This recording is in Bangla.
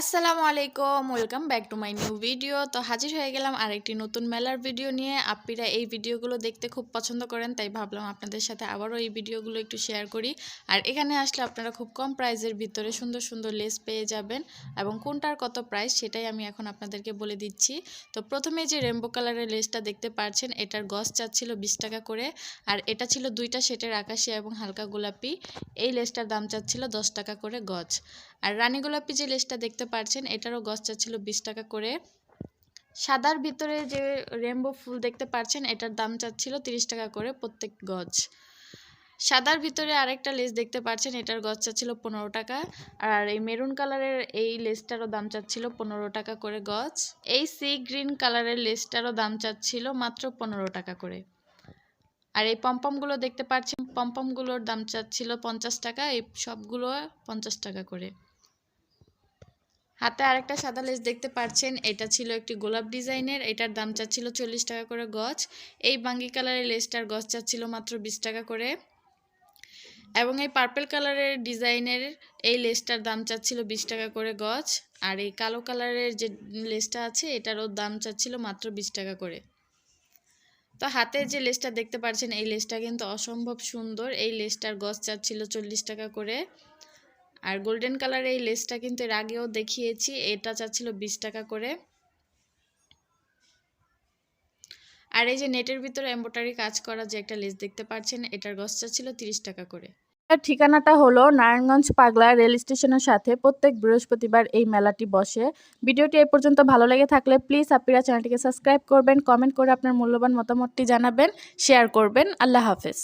আসসালামু আলাইকুম welcome back to my new video তো হাজির হয়ে গেলাম আরেকটি নতুন মেলার ভিডিও নিয়ে। আপ্পিরা এই ভিডিওগুলো দেখতে খুব পছন্দ করেন, তাই ভাবলাম আপনাদের সাথে আবারও এই ভিডিওগুলো একটু শেয়ার করি। আর এখানে আসলে আপনারা খুব কম প্রাইজের ভিতরে সুন্দর সুন্দর লেস পেয়ে যাবেন এবং কোনটার কত প্রাইস সেটাই আমি এখন আপনাদেরকে বলে দিচ্ছি। তো প্রথমে যে রেমবো কালারের লেসটা দেখতে পাচ্ছেন এটার গজ চাচ্ছিল বিশ টাকা করে। আর এটা ছিল দুইটা সেটের আকাশি এবং হালকা গোলাপি। এই লেসটার দাম চাচ্ছিল দশ টাকা করে গজ। আর রানী গোলাপি যে লেসটা দেখতে পাচ্ছেন এটারও গজ চাচ্ছিল বিশ টাকা করে। সাদার ভিতরে যে রেমবো ফুল দেখতে পাচ্ছেন এটার দাম চাচ্ছিল তিরিশ টাকা করে প্রত্যেক গজ সাদার ভিতরে আরেকটা লেস দেখতে পাচ্ছেন এটার গজ চাচ্ছিল পনেরো টাকা। আর এই মেরুন কালারের এই লেসটারও দাম চাচ্ছিল পনেরো টাকা করে গজ এই সি গ্রিন কালারের লেসটারও দাম চাচ্ছিল মাত্র পনেরো টাকা করে। আর এই পম্পমগুলো দেখতে পাচ্ছেন পম্পমগুলোর দাম চাচ্ছিল পঞ্চাশ টাকা, এই সবগুলো পঞ্চাশ টাকা করে। হাতে আরেকটা সাদা লেস দেখতে পাচ্ছেন এটা ছিল একটি গোলাপ ডিজাইনের। এটার দাম চাচ্ছিল চল্লিশ টাকা করে গজ। এই বাঙ্গি কালারের লেসটার গজ চাচ্ছিল মাত্র বিশ টাকা করে। এবং এই পার্পেল কালারের ডিজাইনের এই লেসটার দাম চাচ্ছিল বিশ টাকা করে গজ। আর এই কালো কালারের যে লেসটা আছে, এটারও দাম চাচ্ছিল মাত্র বিশ টাকা করে। তো হাতে যে লেসটা দেখতে পাচ্ছেন এই লেসটা কিন্তু অসম্ভব সুন্দর। এই লেসটার গজ চাচ্ছিল চল্লিশ টাকা করে। আর গোল্ডেন কালার এই লেসটা কিন্তু এর আগেও দেখিয়েছি, এটা চাচ্ছিল বিশ টাকা করে। আর এই যে নেটের ভিতরে এম্বোটারি কাজ করা যে একটা লেস দেখতে পাচ্ছেন, এটার গজ চাচ্ছিল তিরিশ টাকা করে। ঠিকানাটা হলো নারায়ণগঞ্জ পাগলা রেল স্টেশনের সাথে প্রত্যেক বৃহস্পতিবার এই মেলাটি বসে। ভিডিওটি এই পর্যন্ত ভালো লেগে থাকলে প্লিজ আপিরা চ্যানেলটিকে সাবস্ক্রাইব করবেন কমেন্ট করে আপনার মূল্যবান মতামতটি জানাবেন শেয়ার করবেন। আল্লাহ হাফেজ।